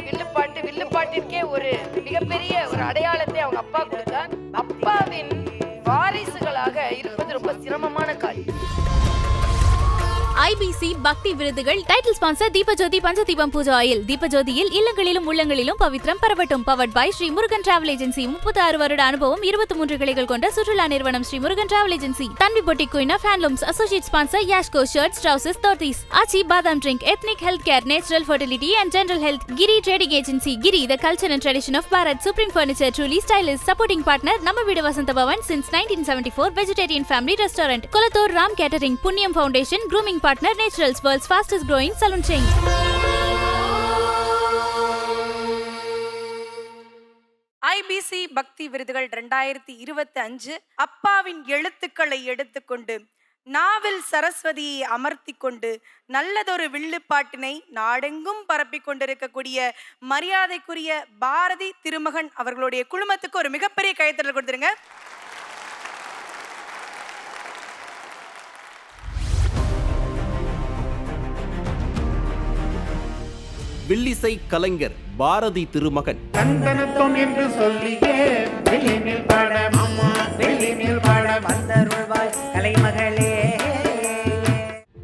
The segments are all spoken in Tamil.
வில்லுப்பாட்டு வில்லுப்பாட்டிற்கே ஒரு மிகப்பெரிய ஒரு அடையாளத்தை அவங்க அப்பா கொடுத்தார் ஐபிசி பக்தி விருதுகள். Title sponsor Deepajothi Panchadeepam Pooja oil. தீபஜோதியில் இல்லங்களிலும் உள்ளங்களிலும் பவித்ரம் பரவட்டும் powered by Sri Murugan travel agency முப்பத்தி ஆறு வருட அனுபவம் இருபத்தி மூன்று கிளைகள் கொண்ட சுற்றுலா நிறுவனம் ஸ்ரீ முருகன் டிராவல் ஏஜென்சி தன்வி பொட்டி குயினா ஃபேன்லூம்ஸ் associate sponsor யாஷ்கோ shirts trousers dhotis Aachi badam drink ethnic health care natural fertility and general health Giri trading agency Giri the culture and tradition of Bharat supreme furniture truly stylish supporting partner Namma Veedu Vasantha Bhavan since nineteen seventy four vegetarian family restaurant Kolathur Ram catering Punniyam foundation grooming partner naturals world's fastest growing salon chain IBC பக்தி விருதுகள் ரெண்டாயிரத்தி இருபத்தி அஞ்சு அப்பாவின் எழுத்துக்களை எடுத்துக்கொண்டு நாவில் சரஸ்வதியை அமர்த்தி கொண்டு நல்லதொரு வில்லுப்பாட்டினை நாடெங்கும் பரப்பிக் கொண்டிருக்கக்கூடிய மரியாதைக்குரிய பாரதி திருமகன் அவர்களுடைய குழுமத்துக்கு ஒரு மிகப்பெரிய கைத்தறல் கொடுத்துருங்க. வில்லிசை கலைஞர் பாரதி திருமகன். சந்தனத்தோம் என்று சொல்லியே வந்தருள்வாய் கலைமகளே.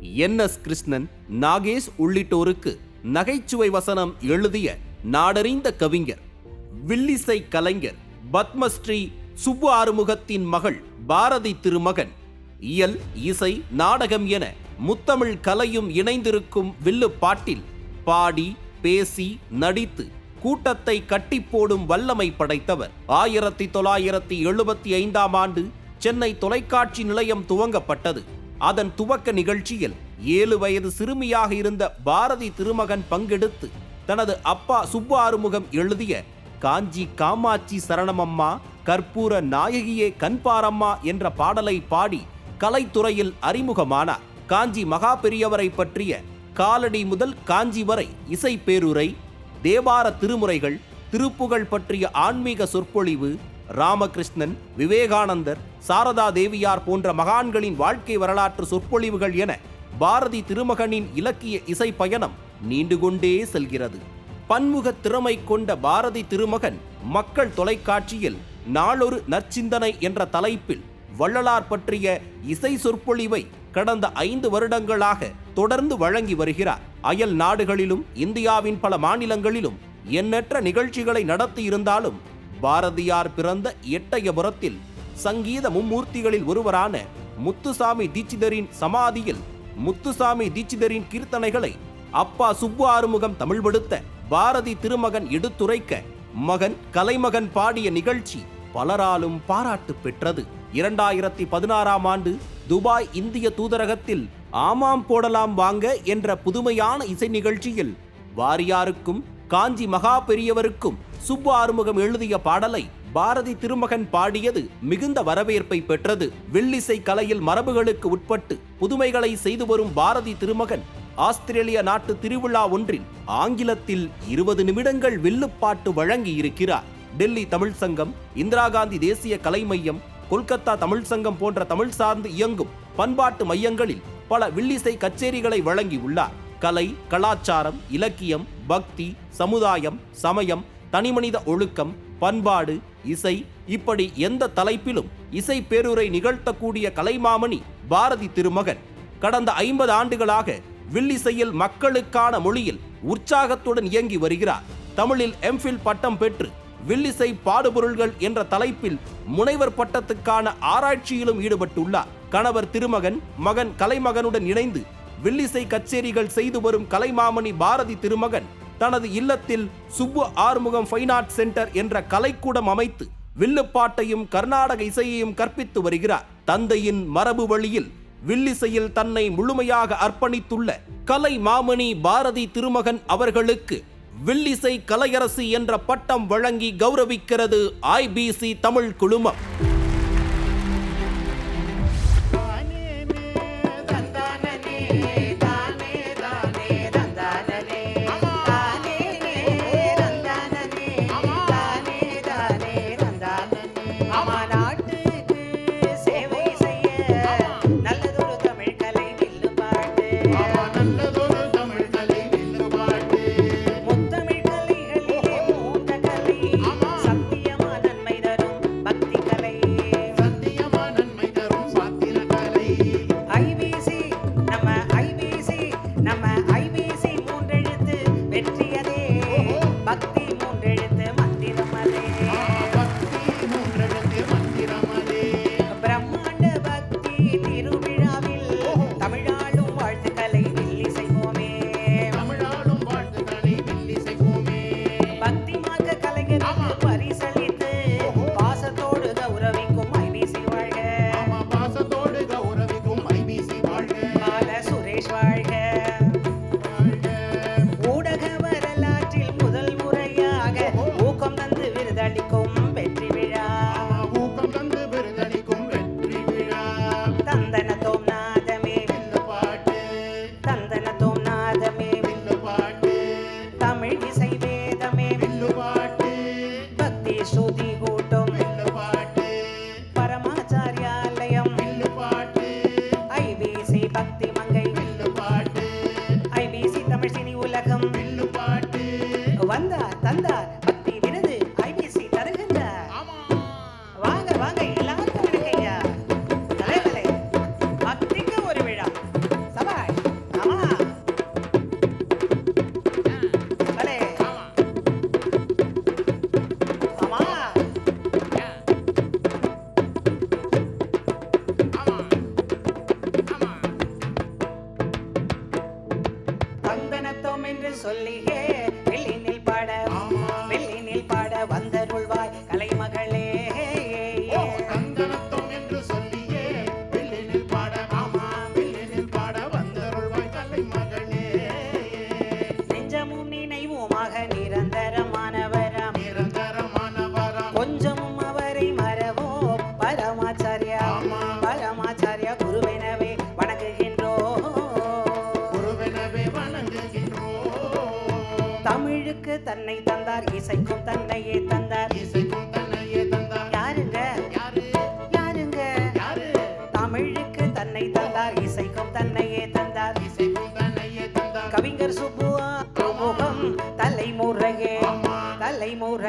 என் எஸ் கிருஷ்ணன் நாகேஷ் உள்ளிட்டோருக்கு நகைச்சுவை வசனம் எழுதிய நாடறிந்த கவிஞர் வில்லிசை கலைஞர் பத்மஸ்ரீ சுப்பு ஆறுமுகத்தின் மகள் பாரதி திருமகன். இயல் இசை நாடகம் என முத்தமிழ் கலையும் இணைந்திருக்கும் வில்லு பாட்டில் பாடி பேசி நடித்து கூட்டத்தை கட்டி போடும் வல்லமை படைத்தவர். ஆயிரத்தி தொள்ளாயிரத்தி எழுபத்தி ஐந்தாம் ஆண்டு சென்னை தொலைக்காட்சி நிலையம் துவங்கப்பட்டது. அதன் துவக்க நிகழ்ச்சியில் ஏழு வயது சிறுமியாக இருந்த பாரதி திருமகன் பங்கெடுத்து தனது அப்பா சுப்பு ஆறுமுகம் எழுதிய காஞ்சி காமாட்சி சரணமம்மா கற்பூர நாயகியே கண்பாரம்மா என்ற பாடலை பாடி கலைத்துறையில் அறிமுகமானார். காஞ்சி மகா பெரியவரை பற்றிய காலடி முதல் காஞ்சி வரை இசை பேருரை தேவார திருமுறைகள் திருப்புகழ் பற்றிய ஆன்மீக சொற்பொழிவு ராமகிருஷ்ணன் விவேகானந்தர் சாரதா தேவியார் போன்ற மகான்களின் வாழ்க்கை வரலாற்று சொற்பொழிவுகள் என பாரதி திருமகனின் இலக்கிய இசை பயணம் நீண்டு கொண்டே செல்கிறது. பன்முக திறமை கொண்ட பாரதி திருமகன் மக்கள் தொலைக்காட்சியில் நாளொரு நற்சிந்தனை என்ற தலைப்பில் வள்ளலார் பற்றிய இசை சொற்பொழிவை கடந்த ஐந்து வருடங்களாக தொடர்ந்து வழங்கி வருகிறார். அயல் நாடுகளிலும் இந்தியாவின் பல மாநிலங்களிலும் எண்ணற்ற நிகழ்ச்சிகளை நடத்தி இருந்தாலும் பாரதியார் பிறந்த எட்டயபுரத்தில் சங்கீத மும்மூர்த்திகளில் ஒருவரான முத்துசாமி தீட்சிதரின் சமாதியில் முத்துசாமி தீட்சிதரின் கீர்த்தனைகளை அப்பா சுப்பு ஆறுமுகம் தமிழ்படுத்த பாரதி திருமகன் எடுத்துரைக்க மகன் கலைமகன் பாடிய நிகழ்ச்சி பலராலும் பாராட்டு பெற்றது. இரண்டாயிரத்தி பதினாறாம் ஆண்டு துபாய் இந்திய தூதரகத்தில் ஆமாம் போடலாம் வாங்க என்ற புதுமையான இசை நிகழ்ச்சியில் வாரியாருக்கும் காஞ்சி மகா பெரியவருக்கும் சுப்பு ஆறுமுகம் எழுதிய பாடலை பாரதி திருமகன் பாடியது மிகுந்த வரவேற்பை பெற்றது. வில்லிசை கலையில் மரபுகளுக்கு உட்பட்டு புதுமைகளை செய்து வரும் பாரதி திருமகன் ஆஸ்திரேலிய நாட்டு திருவிழா ஒன்றில் ஆங்கிலத்தில் இருபது நிமிடங்கள் வில்லுப்பாட்டு வழங்கி இருக்கிறார் டெல்லி தமிழ் சங்கம் இந்திரா காந்தி தேசிய கலை மையம் கொல்கத்தா தமிழ் சங்கம் போன்ற தமிழ் சார்ந்து இயங்கும் பண்பாட்டு மையங்களில் பல வில்லிசை கச்சேரிகளை வழங்கியுள்ளார் கலை கலாச்சாரம் இலக்கியம் பக்தி சமுதாயம் சமயம் தனிமனித ஒழுக்கம் பண்பாடு இசை இப்படி எந்த தலைப்பிலும் இசை பேருரை நிகழ்த்தக்கூடிய கலைமாமணி பாரதி திருமகன். கடந்த ஐம்பது ஆண்டுகளாக வில்லிசையில் மக்களுக்கான மொழியில் உற்சாகத்துடன் இயங்கி வருகிறார். தமிழில் எம்ஃபில் பட்டம் பெற்று வில்லிசை பாடுபொருள்கள் என்ற தலைப்பில் முனைவர் பட்டத்துக்கான ஆராய்ச்சியிலும் ஈடுபட்டுள்ளார். கணவர் திருமகன் மகன் கலைமகனுடன் இணைந்து வில்லிசை கச்சேரிகள் செய்து வரும் கலைமாமணி பாரதி திருமகன் தனது இல்லத்தில் Subbu Arumugam fine art centre என்ற கலைக்கூடம் அமைத்து வில்லுப்பாட்டையும் கர்நாடக இசையையும் கற்பித்து வருகிறார். தந்தையின் மரபு வழியில் வில்லிசையில் தன்னை முழுமையாக அர்ப்பணித்துள்ள கலை மாமணி பாரதி திருமகன் அவர்களுக்கு வில்லிசை கலையரசி என்ற பட்டம் வழங்கி கௌரவிக்கிறது ஐபிசி தமிழ் குழுமம்.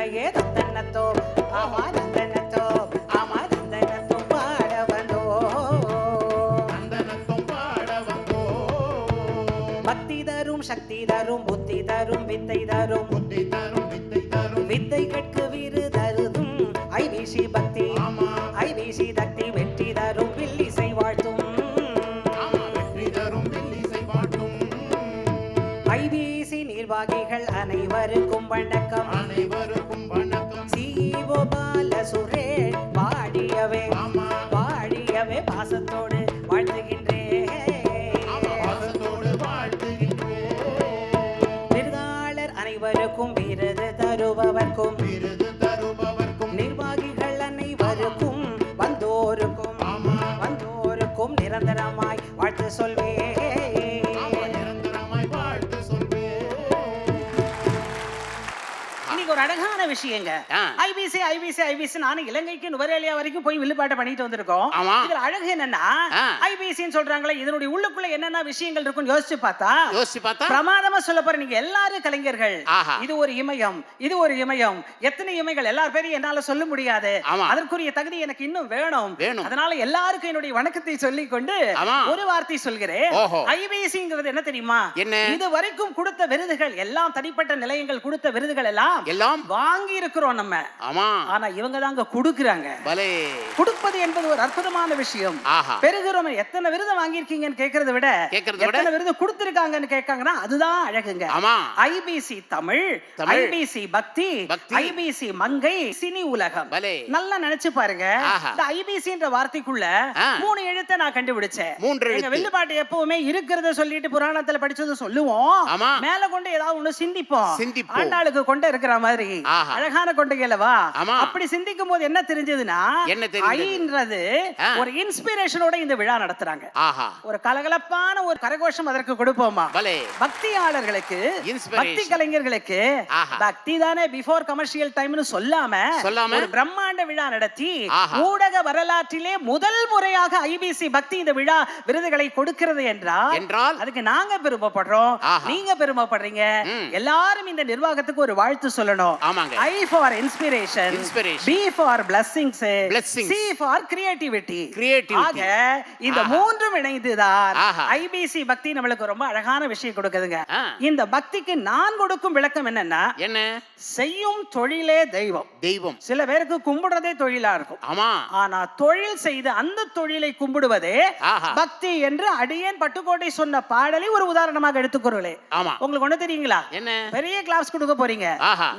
ஆமானந்தனத்தோ ஆமானந்தனத்தோ பாட வந்தோ அந்தனத்தும் பாட வந்தோ பக்தி தரும் சக்தி தரும் புத்தி தரும் வித்தை தரும். புத்தி தரும் வித்தை தரும். வித்தை கற்கு வீறு தருதும். ஐவிசி பக்தி ஆமா. ஐவிசி தக்தி வெற்றி தரும் வில்லிசை வாழ்த்தும். ஆமா நிர்வாகிகள் அனைவருக்கும் வணக்கம். அனைவருக்கும் ஒரு அழகான விஷயங்க. ஐபிசி ஐபிசி ஐபிசி நானும் இலங்கைக்கு நுவரேலியா வரைக்கும் போய் வில்லுப்பாட்டை பண்ணிட்டு வந்திருக்கோம். இதுல அழகு என்னன்னா. ஐபிசின்னு சொல்றாங்களே இதனுடைய உள்ளுக்குள்ள என்னென்ன விஷயங்கள் இருக்கும்னு யோசிச்சு பார்த்தா யோசிச்சு பார்த்தா பிரமாதமா சொல்ல போற நீங்க எல்லாரும் கலைஞர்கள். இது ஒரு இமயம் இது ஒரு இமயம் எத்தனை இமைகள் எல்லார் பேரையும் என்னால சொல்ல முடியாது. அதற்குரிய தகுதி எனக்கு இன்னும் வேணும். அதனால எல்லாருக்கும் என்னுடைய வணக்கத்தை சொல்லிக் கொண்டு. ஒரு வார்த்தை சொல்கிறேன். ஐபிசிங்கிறது என்ன தெரியுமா? இது வரைக்கும் கொடுத்த விருதுகள் எல்லாம் தனிப்பட்ட நிலையங்கள் கொடுத்த விருதுகள் எல்லாம் எல்லாம் வாங்கி இருக்கிறோம் நம்ம ஆமா ஆனா இவங்க தாங்க கொடுக்குறாங்க பலே கொடுப்பது என்பது ஒரு அற்புதமான விஷயம் பெருகிறோம் எத்தனை விருது வாங்கியிருக்கீங்கன்னு கேட்கறத விட? எத்தனை விருது கொடுத்திருக்காங்கன்னு கேட்காங்கன்னா அதுதான் அழகுங்க ஆமா IBC Tamil. IBC Bhakti. IBC Mangai Cini Ulagam நல்லா நினைச்சு பாருங்க. இந்த ஐபிசின்ற வார்த்தைக்குள்ள. மூணு எழுத்தை நான் கண்டுபிடிச்சேன் மூன்று. வில்லுப்பாட்டு எப்பவுமே இருக்கிறத சொல்லிட்டு புராணத்துல படிச்சது சொல்லுவோம். மேல கொண்டு ஏதாவது ஒண்ணு சிந்திப்போம் சிந்திப்போம். ஆண்டாளுக்கு கொண்டு இருக்கிற மாதிரி ஆஹா. அழகான ஆமா. அப்படி சிந்திக்கும் போது என்ன தெரிஞ்சதுன்னா என்ன ஆ. ஒரு இன்ஸ்பிரேஷனோட இந்த விழா நடத்துறாங்க ஒரு கலகலப்பான ஒரு கரகோஷம் அதற்கு கொடுப்போமா பக்தியாளர்களுக்கு. பக்தி கலைஞர்களுக்கு. பக்தி தானே பிஃபோர் கமர்ஷியல் டைம்னு சொல்லாம சொல்லாம? ஒரு பிரம்மாண்ட விழா நடத்தி. ஊடக வரலாற்றிலே முதல் முறையாக ஐபிசி பக்தி இந்த விழா விருதுகளை கொடுக்கிறது என்றால் என்றால் அதுக்கு நாங்க பெருமைப்படுறோம். நீங்க பெருமைப்படுறீங்க. எல்லாரும் இந்த நிர்வாகத்துக்கு ஒரு வாழ்த்து சொல்லணும் ஆமாங்க. I for inspiration Inspiration. B for blessings Blessings. C for creativity Creativity. ஆக இந்த. மூன்றும் இணைந்துதான் ஆஹா. ஐபிசி பக்தி நம்மளுக்கு ரொம்ப அழகான விஷயம் கொடுக்குதுங்க. இந்த பக்திக்கு நான் கொடுக்கும் விளக்கம் என்னன்னா என்ன செய்யும் தொழிலே தெய்வம் தெய்வம் சில பேருக்கு கும்பிடுறதே தொழிலா இருக்கும் ஆமா ஆனா தொழில் செய்து அந்த தொழிலை கும்பிடுவதே. பக்தி என்று அடியேன் பட்டுக்கோட்டை சொன்ன பாடலை ஒரு உதாரணமாக எடுத்துக்கிறோளே ஆமா உங்களுக்கு ஒண்ணு தெரியுங்களா என்ன பெரிய கிளாஸ் கொடுக்க போறீங்க.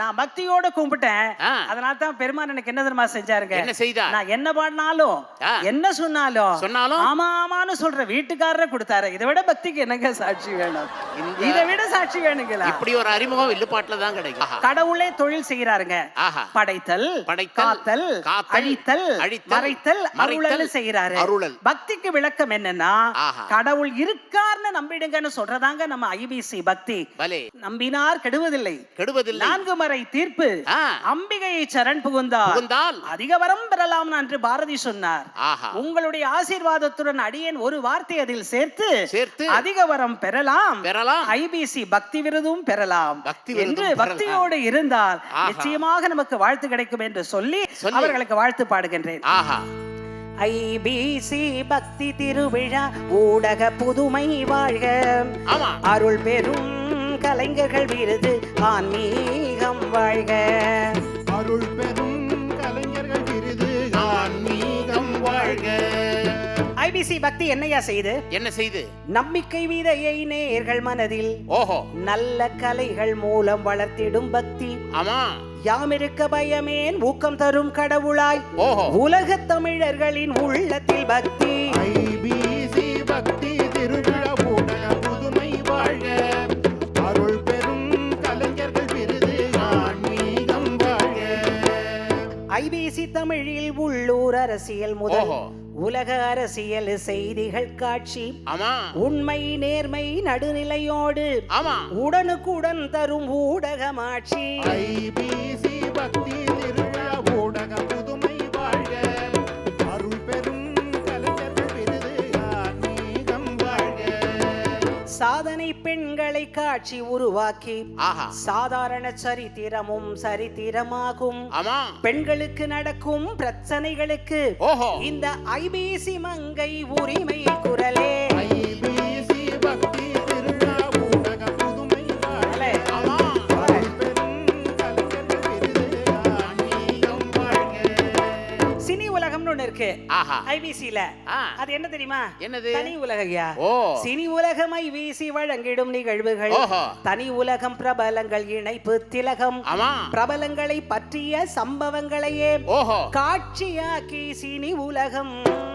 நான் பக்தியோட கும்பிட்டேன். அதனால தான் பெருமான் எனக்கு என்ன தெரியுமா செஞ்சாருங்க என்ன செய்தார்? நான் என்ன பாடினாலும். என்ன சொன்னாலும் சொன்னாலும்? ஆமா ஆமான்னு சொல்ற வீட்டுக்காரரை கொடுத்தாரு இதை விட பக்திக்கு என்னங்க சாட்சி வேணும் இதை விட சாட்சி வேணுங்களா இப்படி ஒரு அறிமுகம் வில்லுப்பாட்டுல தான் கிடைக்கும். கடவுளே தொழில் செய்யறாருங்க. படைத்தல் படைத்தல், அழித்தல் மறைத்தல் அருளல் செய்யறாரு அருளல். பக்திக்கு விளக்கம் என்னன்னா. கடவுள் இருக்கார்னு நம்பிடுங்கன்னு சொல்றதாங்க நம்ம ஐபிசி பக்தி நம்பினார் கெடுவதில்லை கெடுவதில்லை நான்கு மறை தீர்ப்பு ஆ. அம்பிகையை சரண் புகுந்தால்? அதிக வரம் பெறலாம் என்று பாரதி சொன்னார். உங்களுடைய ஆசீர்வாதத்துடன் அடியேன் ஒரு வார்த்தை அதில் சேர்த்து சேர்த்து? அதிக வரம் பெறலாம். பெறலாம் ஐபிசி பக்தி விருதும் பெறலாம். என்று. பக்தியோடு இருந்தால். நிச்சயமாக நமக்கு வாழ்த்து கிடைக்கும் என்று சொல்லி. அவர்களுக்கு வாழ்த்து பாடுகின்றேன். ஆஹா. ஐபிசி பக்தி திருவிழா ஊடக புதுமை வாழ்க. அருள் பெரும் கலைஞர்கள் விருது ஆன்மீகம் வாழ்க. அருள் பெரும் கலைஞர்கள் விருது ஆன்மீகம் வாழ்க. ஐபிசி பக்தி என்னையா செய்து? என்ன செய்து? நம்பிக்கை விதையை நேர்கள் மனதில். ஓஹோ. நல்ல கலைகள் மூலம் வளர்த்திடும் பக்தி. ஆமா. யாமிருக்க பயமேன் ஊக்கம் தரும் கடவுளாய். ஓஹோ. உலக தமிழர்களின் உள்ளத்தில் பக்தி. ஐபிசி தமிழில் உள்ளூர் அரசியல் முதல். உலக அரசியல் செய்திகள் காட்சி. உண்மை நேர்மை நடுநிலையோடு உடனுக்குடன் தரும் ஊடகமாட்சி. ஐபிசி பக்தி சாதனை பெண்களை காட்சி உருவாக்கி சாதாரண சரித்திரமும் சரித்திரமாகும். பெண்களுக்கு நடக்கும் பிரச்சனைகளுக்கு இந்த ஐபிசி மங்கை உரிமை குரலே. இருக்கு. ஐபிசில. அது என்ன தெரியுமா? என்னது? தனி உலகையா? சினி உலகம் ஐபிசி வழங்கிடும் நிகழ்வுகள். தனி உலகம் பிரபலங்கள் இணைப்பு திலகம். பிரபலங்களை பற்றிய சம்பவங்களையே காட்சியாக்கி சினி உலகம்.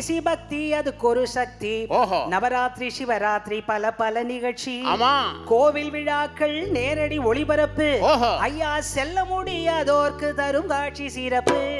ஐபிசி பக்தி அதுக்கு ஒரு சக்தி. ஓஹோ. நவராத்திரி சிவராத்திரி பல பல நிகழ்ச்சி. ஆமா. கோவில் விழாக்கள் நேரடி ஒளிபரப்பு. ஓஹோ. ஐயா செல்ல முடியாதோர்க்கு தரும் காட்சி சிறப்பு.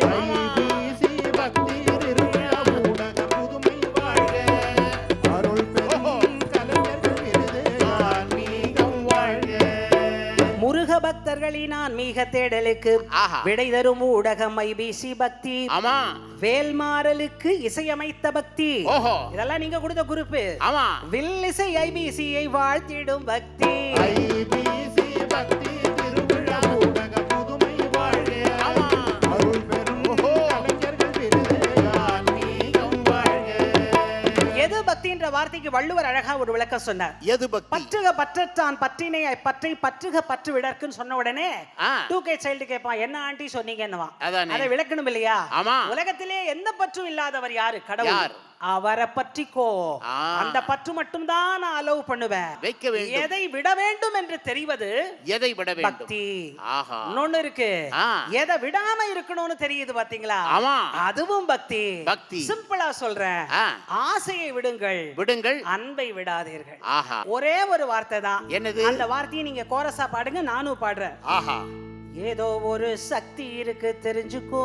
பக்தர்களின் ஆன்மீக தேடலுக்கு. விடை தரும் ஊடகம் ஐபிசி பக்தி. ஆமா. வேல்மாறலுக்கு இசையமைத்த பக்தி. ஓஹோ. இதெல்லாம் நீங்க கொடுத்த குறிப்பு. ஆமா. வில்லிசை ஐபிசியை வாழ்த்திடும் பக்தி. ஐபிசி பக்தி. பக்தின்ற வார்த்தைக்கு வள்ளுவர் அழகா ஒரு விளக்கம் சொன்னார் எது பக்தி பற்றுக பற்றற்றான் பற்றினை பற்றை பற்றுக பற்று விடற்குன்னு சொன்ன உடனே. டூ கே சைல்டு கேட்பான் என்ன ஆண்டி சொன்னீங்கன்னுவான். அதை விளக்கணும் இல்லையா. உலகத்திலே எந்த பற்றும் இல்லாதவர் யாரு கடவுள்? அவரை பற்றிக்கோ. அந்த பற்று மட்டும் தான் நான் அலோவ் பண்ணுவேன். வைக்க வேண்டும். எதை விட வேண்டும் என்று தெரிவது எதை விட வேண்டும்? பக்தி. ஆஹா. இன்னொன்னு இருக்கு. எதை விடாம இருக்கணும்னு தெரியுது பாத்தீங்களா? ஆமா. அதுவும் பக்தி. பக்தி. சிம்பிளா சொல்றேன். ஆசையை விடுங்கள். விடுங்கள். அன்பை விடாதீர்கள். ஆஹா. ஒரே ஒரு வார்த்தை தான். என்னது? அந்த வார்த்தையை நீங்க கோரஸா பாடுங்க நானும் பாடுறேன். ஆஹா. ஏதோ ஒரு சக்தி இருக்கு தெரிஞ்சுக்கோ.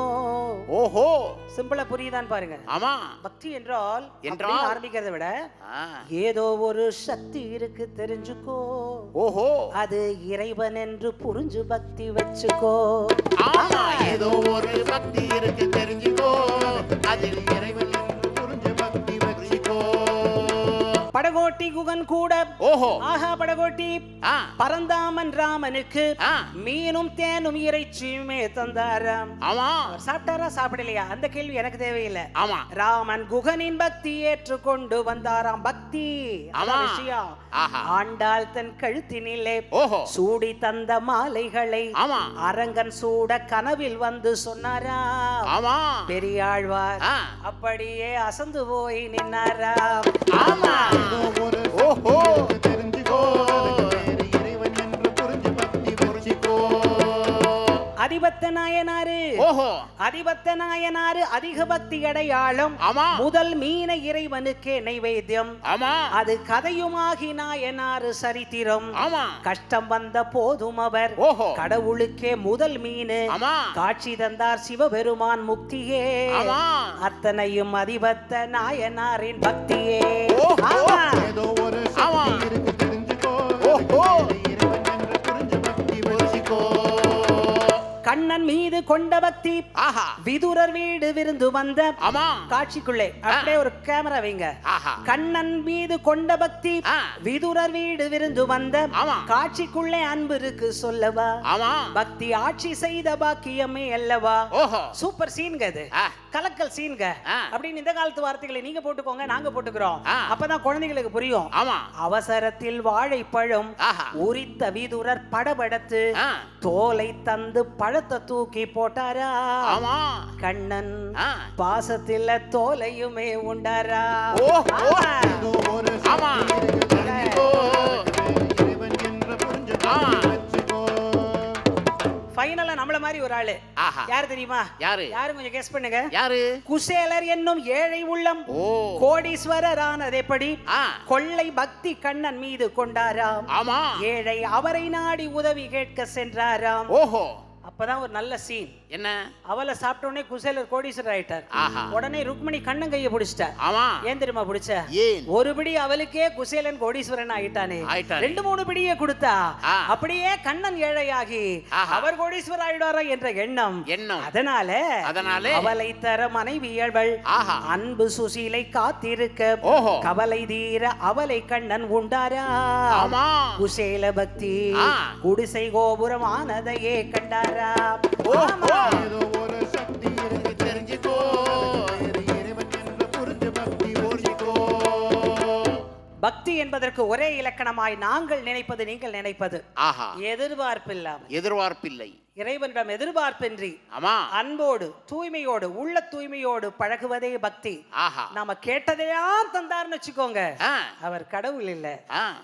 ஓஹோ. சிம்பிளா புரியுதான்னு பாருங்க. ஆமா. பக்தி என்றால் என்றால்? ஆரம்பிக்கிறதை விட. ஏதோ ஒரு சக்தி இருக்கு தெரிஞ்சுக்கோ. ஓஹோ. அது இறைவன் என்று புரிஞ்சு பக்தி வச்சுக்கோ. ஆமா ஏதோ ஒரு பக்தி இருக்கு தெரிஞ்சுக்கோ. அதில் இறைவன் படகோட்டி குகன் கூட. ஓஹோ. ஆஹா படகோட்டி. பரந்தாமன் ராமனுக்கு மீனும் தேனும் இறைச்சியுமே தந்தாராம். ஆமா. சாப்பிட்டாரா? சாப்பிடலையா? அந்த கேள்வி எனக்கு தேவையில்லை. ஆமா. ராமன் குகனின் பக்தி ஏற்றுக்கொண்டு வந்தாராம். பக்தி. ஆமா. விஷயம். ஆஹா. ஆண்டாள் தன் கழுத்தினிலே ஓஹோ. சூடி தந்த மாலைகளை ஆமா. அரங்கன் சூட கனவில் வந்து சொன்னாரா ஆமா. பெரியாழ்வார். அப்படியே அசந்து போய் நின்னாராம். ஆமா. ஏதோ ஒரு ஓஹோ சக்தி தெரிஞ்சுக்கோ அதிபத்த நாயனாரு. ஓஹோ. அதிபத்த நாயனாரு அதிக பக்தி அடையாளம். ஆமா. முதல் மீன இறைவனுக்கே நைவேத்தியம். ஆமா. அது கதையுமாகி நாயனாரு சரித்திரம். ஆமா. கஷ்டம் வந்த போதும் அவர். ஓஹோ. கடவுளுக்கே முதல் மீன். ஆமா. காட்சி தந்தார் சிவபெருமான் முக்தியே. ஆமா. அத்தனையும் அதிபத்த நாயனாரின் பக்தியே. ஏதோ ஒரு ஆமா. இருக்கு தெரிஞ்சுக்கோ. ஓஹோ. கண்ணன் மீது கொண்ட பக்தி. ஆஹா. விதுரர் வீடு விருந்து வந்த ஆமா. காட்சிக்குள்ளே அப்படியே ஒரு கேமரா வைங்க. கண்ணன் மீது கொண்ட பக்தி. விதுரர் வீடு விருந்து வந்த ஆமா. காட்சிக்குள்ளே அன்பு இருக்கு சொல்லவா? ஆமா. பக்தி ஆட்சி செய்த பாக்கியமே அல்லவா? ஓஹோ. சூப்பர் சீன்க அது ஆ. கலக்கல் சீன்க. அப்படின்னு இந்த காலத்து வார்த்தைகளை நீங்க போட்டுக்கோங்க நாங்க போட்டுக்கிறோம். அப்பதான் குழந்தைகளுக்கு புரியும் ஆமா அவசரத்தில் வாழைப்பழம் உரித்த விதுரர் படபடத்து. தோலை தந்து பழத்தை தூக்கி போட்டாரா ஆமா கண்ணன். பாசத்தில தோலையுமே உண்டாரா. ஆமா. ஆமா. ஃபைனலா நம்மள மாதிரி ஒரு ஆளு. யார் தெரியுமா? யாரு? யாரு கொஞ்சம் கெஸ் பண்ணுங்க. யாரு? குசேலர் என்னும் ஏழை உள்ளம். ஓ. கோடீஸ்வரர் ஆனது எப்படி? கொள்ளை பக்தி கண்ணன் மீது கொண்டாராம். ஆமா. ஏழை அவரை நாடி உதவி கேட்க சென்றாராம். ஓஹோ. அப்பதான் ஒரு நல்ல சீன் என்ன அவளை சாப்பிட்ட உடனே குசேலர் கோடீஸ்வரர் ஆயிட்டார். உடனே ருக்மணி கண்ணன் கையை பிடிச்சிட்டா ஆமா ஏன் தெரியுமா பிடிச்ச ஏன் ஒரு பிடி அவளுக்கே குசேலன் கோடீஸ்வரன் ஆயிட்டானே. ரெண்டு மூணு பிடியே கொடுத்தா. அப்படியே கண்ணன் ஏழையாகி. அவர் கோடீஸ்வரர் ஆயிடுவாரா என்ற எண்ணம் எண்ணம் அதனால அதனாலே? அவளை தர மனைவியல்கள் ஆஹா. அன்பு சுசீலை காத்திருக்க ஓஹோ. கவலை தீர அவளை கண்ணன் உண்டாரா ஆமா குசேல பக்தி. குடிசை கோபுரமானதையே கண்டாரா ஆமா. பக்தி என்பதற்கு ஒரே இலக்கணமாய் நாங்கள் நினைப்பது நீங்கள் நினைப்பது. எதிர்பார்ப்பில்லாமல். எதிர்பார்ப்பில்லை. இறைவனிடம் எதிர்பார்ப்பின்றி ஆமா. அன்போடு தூய்மையோடு உள்ள தூய்மையோடு பழகுவதே பக்தி. ஆஹா. நாம கேட்டதையாம் தந்தார்னு வச்சுக்கோங்க. அவர் கடவுள் இல்ல.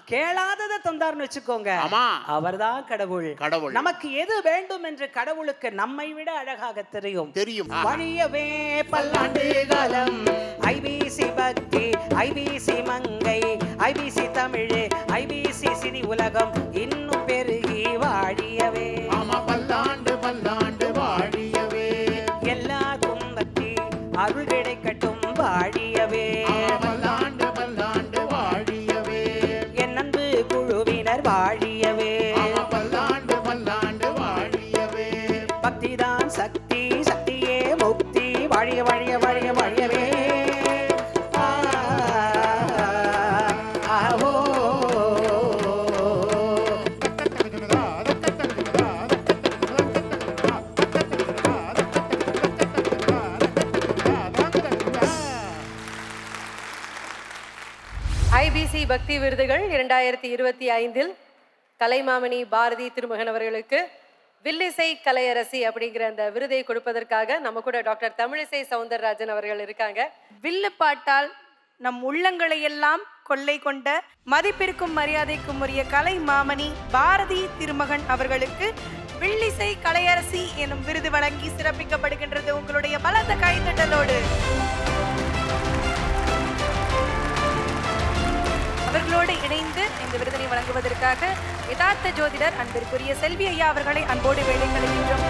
கேளாததை தந்தார்னு வச்சுக்கோங்க. அவர்தான் கடவுள். கடவுள். நமக்கு எது வேண்டும் என்று கடவுளுக்கு நம்மை விட அழகாக தெரியும். தெரியும். வழியவே பல்லாண்டு காலம். ஐபிசி பக்தி ஐபிசி மங்கை ஐபிசி தமிழ் ஐபிசி சினி உலகம் இன்னும் பெருகி வாழியவே. பல்லாண்டு பல்லாண்டு வாழியவே. எல்லாருக்கும் பக்தி அருள் கிடைக்கட்டும் வாழியவே. இரண்டாயிரத்தி இருபத்தி ஐந்தில் கலைமாமணி பாரதி திருமகன் அவர்களுக்கு வில்லிசை கலையரசி அப்படிங்கிற அந்த விருதை கொடுப்பதற்காக நம்ம கூட டாக்டர் தமிழிசை சவுந்தரராஜன் அவர்கள் இருக்காங்க. வில்லு பாட்டால் நம் உள்ளங்களை எல்லாம் கொள்ளை கொண்ட மதிப்பிற்கும் மரியாதைக்கும் உரிய கலை மாமணி பாரதி திருமகன் அவர்களுக்கு வில்லிசை கலையரசி எனும் விருது வழங்கி சிறப்பிக்கப்படுகின்றது உங்களுடைய பலத்த கைத்தட்டலோடு அவர்களோடு இணைந்து இந்த விருதினை வழங்குவதற்காக யதார்த்த ஜோதிடர் அன்பிற்குரிய செல்வி ஐயா அவர்களை அன்போடு வேலை கழிக்கின்றோம்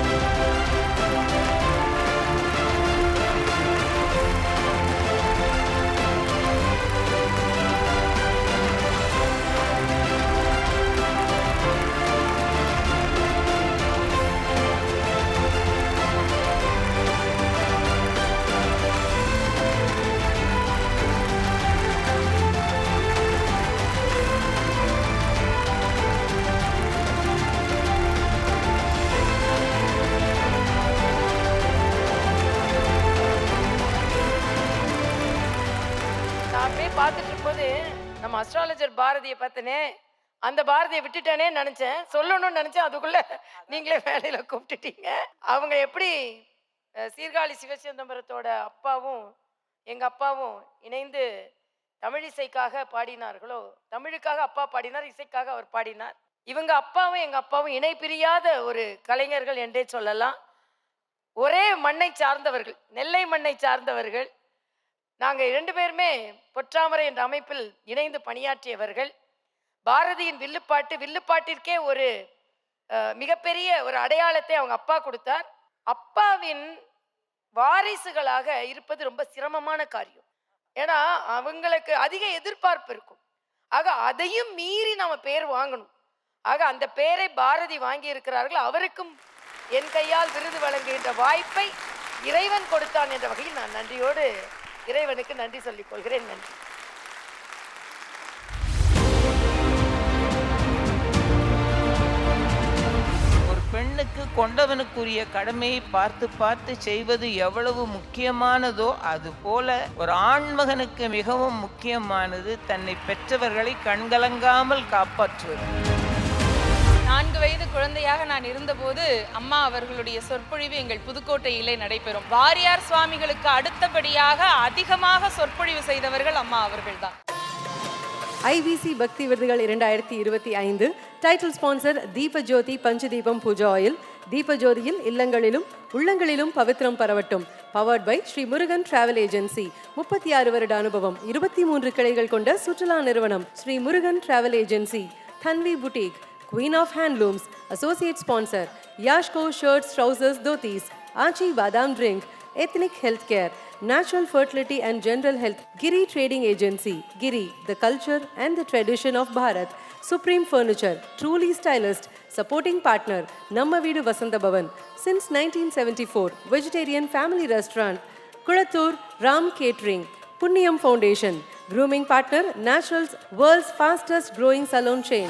பார்த்தனே அந்த பாரதியை விட்டுட்டானே நினச்சேன். சொல்லணும்னு நினச்சேன். அதுக்குள்ளே நீங்களே வேலையில் கூப்பிட்டுட்டீங்க. அவங்க எப்படி சீர்காழி சிவசிதம்பரத்தோட அப்பாவும் எங்கள் அப்பாவும் இணைந்து தமிழ் இசைக்காக பாடினார்களோ தமிழுக்காக அப்பா பாடினார் இசைக்காக அவர் பாடினார். இவங்க அப்பாவும் எங்கள் அப்பாவும் இணை பிரியாத ஒரு கலைஞர்கள் என்றே சொல்லலாம். ஒரே மண்ணை சார்ந்தவர்கள் நெல்லை மண்ணை சார்ந்தவர்கள். நாங்கள் இரண்டு பேருமே பொற்றாமரை என்ற அமைப்பில் இணைந்து பணியாற்றியவர்கள். பாரதியின் வில்லுப்பாட்டு வில்லுப்பாட்டிற்கே ஒரு மிகப்பெரிய ஒரு அடையாளத்தை அவங்க அப்பா கொடுத்தார். அப்பாவின் வாரிசுகளாக இருப்பது ரொம்ப சிரமமான காரியம். ஏன்னா அவங்களுக்கு அதிக எதிர்பார்ப்பு இருக்கும். ஆக அதையும் மீறி நம்ம பேர் வாங்கணும். ஆக அந்த பேரை பாரதி வாங்கி இருக்கிறார்கள் அவருக்கும் என் கையால் விருது வழங்குகின்ற வாய்ப்பை இறைவன் கொடுத்தான் என்ற வகையில் நான் நன்றியோடு இறைவனுக்கு நன்றி சொல்லிக் கொள்கிறேன் நன்றி. கொண்டவனுக்குரிய கடமையை பார்த்து பார்த்து செய்வது எவ்வளவு முக்கியமானதோ அதுபோல ஒரு ஆண்மகனுக்கு மிகவும் முக்கியமானது தன்னை பெற்றவர்களை கண்கலங்காமல் காப்பாற்றுவது. நான்கு வயது குழந்தையாக நான் இருந்தபோது அம்மா அவர்களுடைய சொற்பொழிவு எங்கள் புதுக்கோட்டையிலே நடைபெறும். வாரியார் சுவாமிகளுக்கு அடுத்தபடியாக அதிகமாக சொற்பொழிவு செய்தவர்கள் அம்மா அவர்கள்தான். ஐபிசி பக்தி விருதுகள் இரண்டாயிரத்தி இருபத்தி ஐந்து. Title sponsor Deepajothi Panchadeepam pooja oil. தீபஜோதியில் இல்லங்களிலும் உள்ளங்களிலும் பவித்திரம் பரவட்டும் powered by Sri Murugan travel agency முப்பத்தி ஆறு வருட அனுபவம் இருபத்தி மூன்று கிளைகள் கொண்ட சுற்றுலா நிறுவனம் Sri Murugan travel agency Thanvi boutique queen of handlooms associate sponsor Yashco shirts trousers dhotis Aachi badam drink ethnic health care natural Fertility and general health Giri trading agency Giri the culture and the tradition of Bharat supreme furniture truly stylist supporting partner, Vasanta Bhavan. Since 1974, Vegetarian Family Restaurant, Kulatur Ram Catering, Punyam Foundation, grooming partner, Naturals, world's fastest growing salon chain.